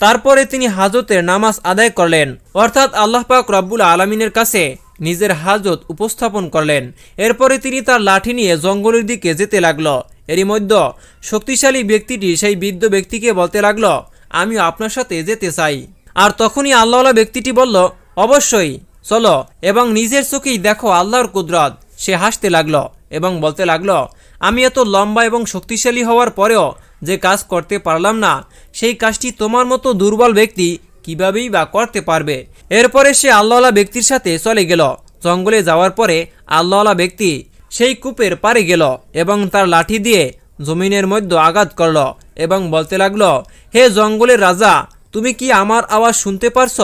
তারপরে তিনি হাজতের নামাজ আদায় করলেন। অর্থাৎ আল্লাহ পাক রব্বুল আলমিনের কাছে নিজের হাজত উপস্থাপন করলেন। এরপরে তিনি তার লাঠি নিয়ে জঙ্গলের দিকে যেতে লাগল। এরই মধ্যে শক্তিশালী ব্যক্তিটি সেই বৃদ্ধ ব্যক্তিকে বলতে লাগল আমি আপনার সাথে যেতে চাই। আর তখনই আল্লাহওয়ালা ব্যক্তিটি বলল, অবশ্যই, চলো। এবং নিজের চোখেই দেখো আল্লাহর কুদরত। সে হাসতে লাগল এবং বলতে লাগল, আমি এত লম্বা এবং শক্তিশালী হওয়ার পরেও যে কাজ করতে পারলাম না, সেই কাজটি তোমার মতো দুর্বল ব্যক্তি কিভাবেই বা করতে পারবে? এরপরে সে আল্লাহওয়ালা ব্যক্তির সাথে চলে গেল। জঙ্গলে যাওয়ার পরে আল্লাহওয়ালা ব্যক্তি সেই কূপের পারে গেল এবং তার লাঠি দিয়ে জমিনের মধ্যে আঘাত করল এবং বলতে লাগল, হে জঙ্গলের রাজা, তুমি কি আমার আওয়াজ শুনতে পারছ?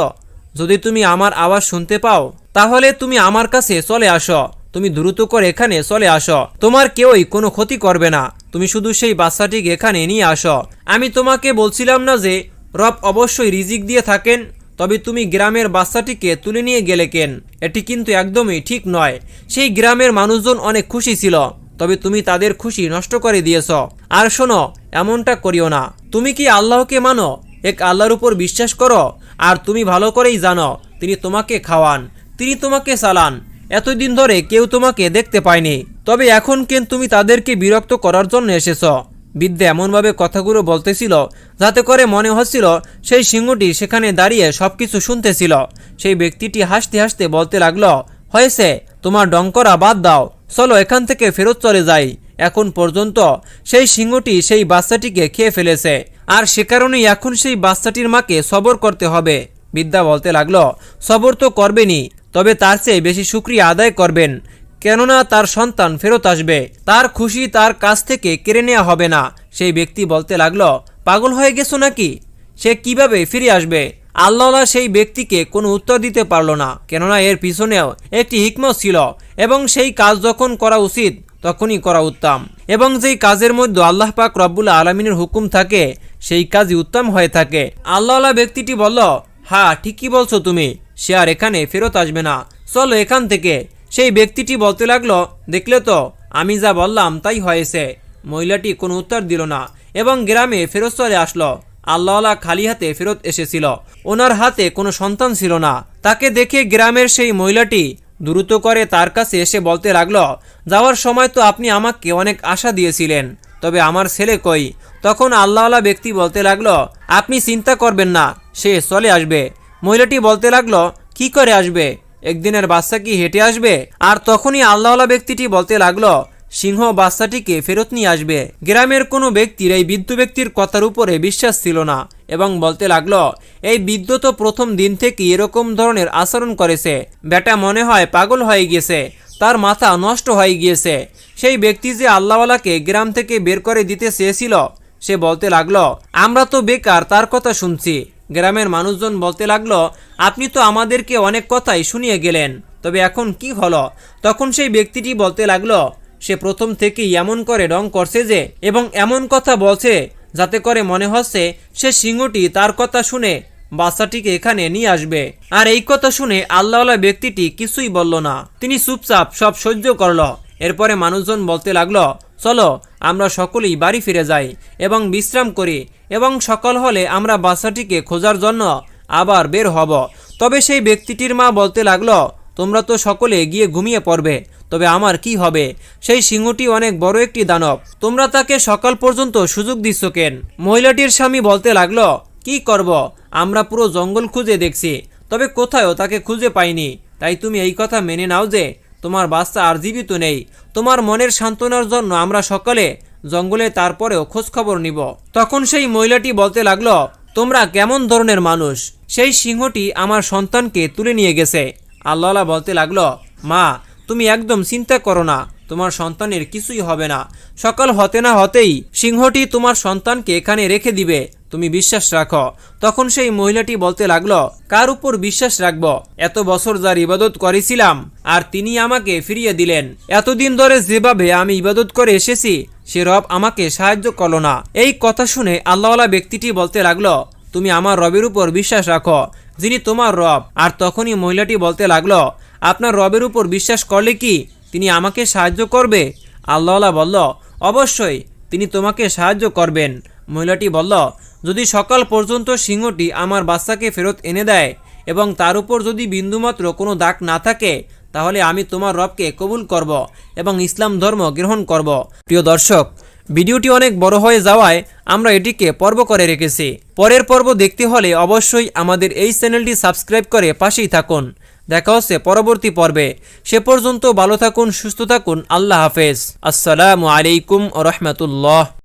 যদি তুমি আমার আওয়াজ শুনতে পাও, তাহলে তুমি আমার কাছে চলে আসো। তুমি দ্রুত করে এখানে, চলে আসো। তোমার কেউই কোনো ক্ষতি করবে না। তুমি শুধু সেই বাচ্চাটিকে এখানে নিয়ে আসো। আমি তোমাকে বলছিলাম না যে, রব অবশ্যই রিজিক দিয়ে থাকেন, তবে তুমি গ্রামের বাচ্চাটিকে তুলে নিয়ে গেলে কেন? এটি কিন্তু একদমই ঠিক নয়। সেই গ্রামের মানুষজন অনেক খুশি ছিল, তবে তুমি তাদের খুশি নষ্ট করে দিয়েছ। আর শোনো, এমনটা করিও না। তুমি কি আল্লাহকে মানো? এক আল্লাহর উপর বিশ্বাস করো? আর তুমি ভালো করেই জানো, তিনি তোমাকে খাওয়ান, তিনি তোমাকে চালান। এতদিন ধরে কেউ তোমাকে দেখতে পায়নি। তবে এখন কেন তুমি তাদেরকে বিরক্ত করার জন্য এসেছ? বিদ্যা এমনভাবে কথাগুলো বলতেছিল, যাতে করে মনে হচ্ছিল সেই সিংহটি সেখানে দাঁড়িয়ে সব কিছু শুনতেছিল। সেই ব্যক্তিটি হাসতে হাসতে বলতে লাগল, হয়েছে, তোমার ডঙ্করা বাদ দাও, চলো এখান থেকে ফেরত চলে যাই। এখন পর্যন্ত সেই সিংহটি সেই বাচ্চাটিকে খেয়ে ফেলেছে, আর সে কারণেই এখন সেই বাচ্চাটির মাকে সবর করতে হবে। বিদ্যা বলতে লাগল, সবর তো করবেনই তবে তার চেয়ে বেশি সুক্রিয়া আদায় করবেন। কেননা তার সন্তান ফেরত আসবে। তার খুশি তার কাছ থেকে কেড়ে নেওয়া হবে না। সেই ব্যক্তি বলতে লাগল, পাগল হয়ে গেছো নাকি? সে কীভাবে ফিরে আসবে? আল্লাহ সেই ব্যক্তিকে কোনো উত্তর দিতে পারল না। কেননা এর পিছনেও একটি হিকমত ছিল এবং সেই কাজ যখন করা উচিত, তখনই করা উত্তম। এবং যেই কাজের মধ্যে আল্লাহ পাক রব্বুল আলমিনের হুকুম থাকে, সেই কাজই উত্তম হয়ে থাকে। আল্লাহ ব্যক্তিটি বলল হ্যাঁ ঠিকই বলছো তুমি। সে আর এখানে ফেরত আসবে না। চলো এখান থেকে। সেই ব্যক্তিটি বলতে লাগল, দেখলে তো, আমি যা বললাম তাই হয়েছে। মহিলাটি কোনো উত্তর দিল না এবং গ্রামে ফেরত চলে আসলো। আল্লাহলা খালি হাতে ফেরত এসেছিল। ওনার হাতে কোনো সন্তান ছিল না। তাকে দেখে গ্রামের সেই মহিলাটি দ্রুত করে তার কাছে এসে বলতে লাগল, যাওয়ার সময় তো আপনি আমাকে অনেক আশা দিয়েছিলেন, তবে আমার ছেলে কই? তখন আল্লাহওয়ালা ব্যক্তি বলতে লাগল, আপনি চিন্তা করবেন না, সে চলে আসবে। মহিলাটি বলতে লাগল, কি করে আসবে? একদিনের বাচ্চা কি হেঁটে আসবে? আর তখনই আল্লাহওয়ালা ব্যক্তিটি বলতে লাগল, সিংহ বাচ্চাটিকে ফেরত নিয়ে আসবে। গ্রামের কোনো ব্যক্তির এই বৃদ্ধ ব্যক্তির কথার উপরে বিশ্বাস ছিল না এবং বলতে লাগল, এই বৃদ্ধ তো প্রথম দিন থেকে এরকম ধরনের আচরণ করেছে। বেটা মনে হয় পাগল হয়ে গিয়েছে। তার মাথা নষ্ট হয়ে গিয়েছে। সেই ব্যক্তি যে আল্লাহওয়ালাকে গ্রাম থেকে বের করে দিতে চেয়েছিল, সে বলতে লাগল, আমরা তো বেকার, তার কথা শুনছি। গ্রামের মানুষজন বলতে লাগল, আপনি তো আমাদেরকে অনেক কথাই শুনিয়ে গেলেন, তবে এখন কি হলো? তখন সেই ব্যক্তিটি বলতে লাগল, সে প্রথম থেকেই এমন করে রং করছে যে, এবং এমন কথা বলছে যাতে করে মনে হচ্ছে সে সিংহটি তার কথা শুনে বাচ্চাটিকে এখানে নিয়ে আসবে। আর এই কথা শুনে আল্লাহওয়ালা ব্যক্তিটি কিছুই বলল না। তিনি চুপচাপ সব সহ্য করল। এরপরে মানুষজন বলতে লাগল চলো, আমরা সকলেই বাড়ি ফিরে যাই এবং বিশ্রাম করি এবং সকাল হলে আমরা বাচ্চাটিকে খোঁজার জন্য আবার বের হব। তবে সেই ব্যক্তিটির মা বলতে লাগল, তোমরা তো সকলে গিয়ে ঘুমিয়ে পড়বে, তবে আমার কি হবে? সেই সিংহটি অনেক বড় একটি দানব, তোমরা তাকে সকাল পর্যন্ত সুযোগ দিচ্ছ কেন? মহিলাটির স্বামী বলতে লাগল, কি করব? আমরা পুরো জঙ্গল খুঁজে দেখছি, তবে কোথাও তাকে খুঁজে পাইনি। তাই তুমি এই কথা মেনে নাও যে তোমার বাচ্চা আর জীবিত নেই। তোমার মনের সান্ত্বনার জন্য আমরা সকালে জঙ্গলে তারপরেও খোঁজখবর নিব। তখন সেই মহিলাটি বলতে লাগল, তোমরা কেমন ধরনের মানুষ? সেই সিংহটি আমার সন্তানকে তুলে নিয়ে গেছে। আল্লাহ বলতে লাগল, মা, তুমি একদম চিন্তা করো না, তোমার সন্তানের কিছুই হবে না। সকাল হতে না হতেই সিংহটি তোমার সন্তানকে এখানে রেখে দিবে। তুমি বিশ্বাস রাখো। তখন সেই মহিলাটি বলতে লাগল, কার উপর বিশ্বাস রাখব? এত বছর যার ইবাদত করেছিলাম, আর তিনি আমাকে ফিরিয়ে দিলেন। এতদিন ধরে যেভাবে আমি ইবাদত করে এসেছি, সে রব আমাকে সাহায্য করল না। এই কথা শুনে আল্লাহওয়ালা ব্যক্তিটি বলতে লাগল, তুমি আমার রবের উপর বিশ্বাস রাখো, যিনি তোমার রব। আর তখনই মহিলাটি বলতে লাগল, আপনার রবের উপর বিশ্বাস করলে কি তিনি আমাকে সাহায্য করবে? আল্লাহলা বলল, অবশ্যই, তিনি তোমাকে সাহায্য করবেন। মহিলাটি বলল, যদি সকাল পর্যন্ত সিংহটি আমার বাচ্চাকে ফেরত এনে দেয় এবং তার উপর যদি বিন্দুমাত্র কোনো দাগ না থাকে, তাহলে আমি তোমার রবকে কবুল করব এবং ইসলাম ধর্ম গ্রহণ করব। প্রিয় দর্শক, ভিডিওটি অনেক বড় হয়ে যাওয়ায় আমরা এটিকে পর্ব করে রেখেছি। পরের পর্ব দেখতে হলে অবশ্যই আমাদের এই চ্যানেলটি সাবস্ক্রাইব করে পাশেই থাকুন। দেখা হচ্ছে পরবর্তী পর্বে। সে পর্যন্ত ভালো থাকুন, সুস্থ থাকুন। আল্লাহ হাফেজ। আসসালামু আলাইকুম রহমতুল্লাহ।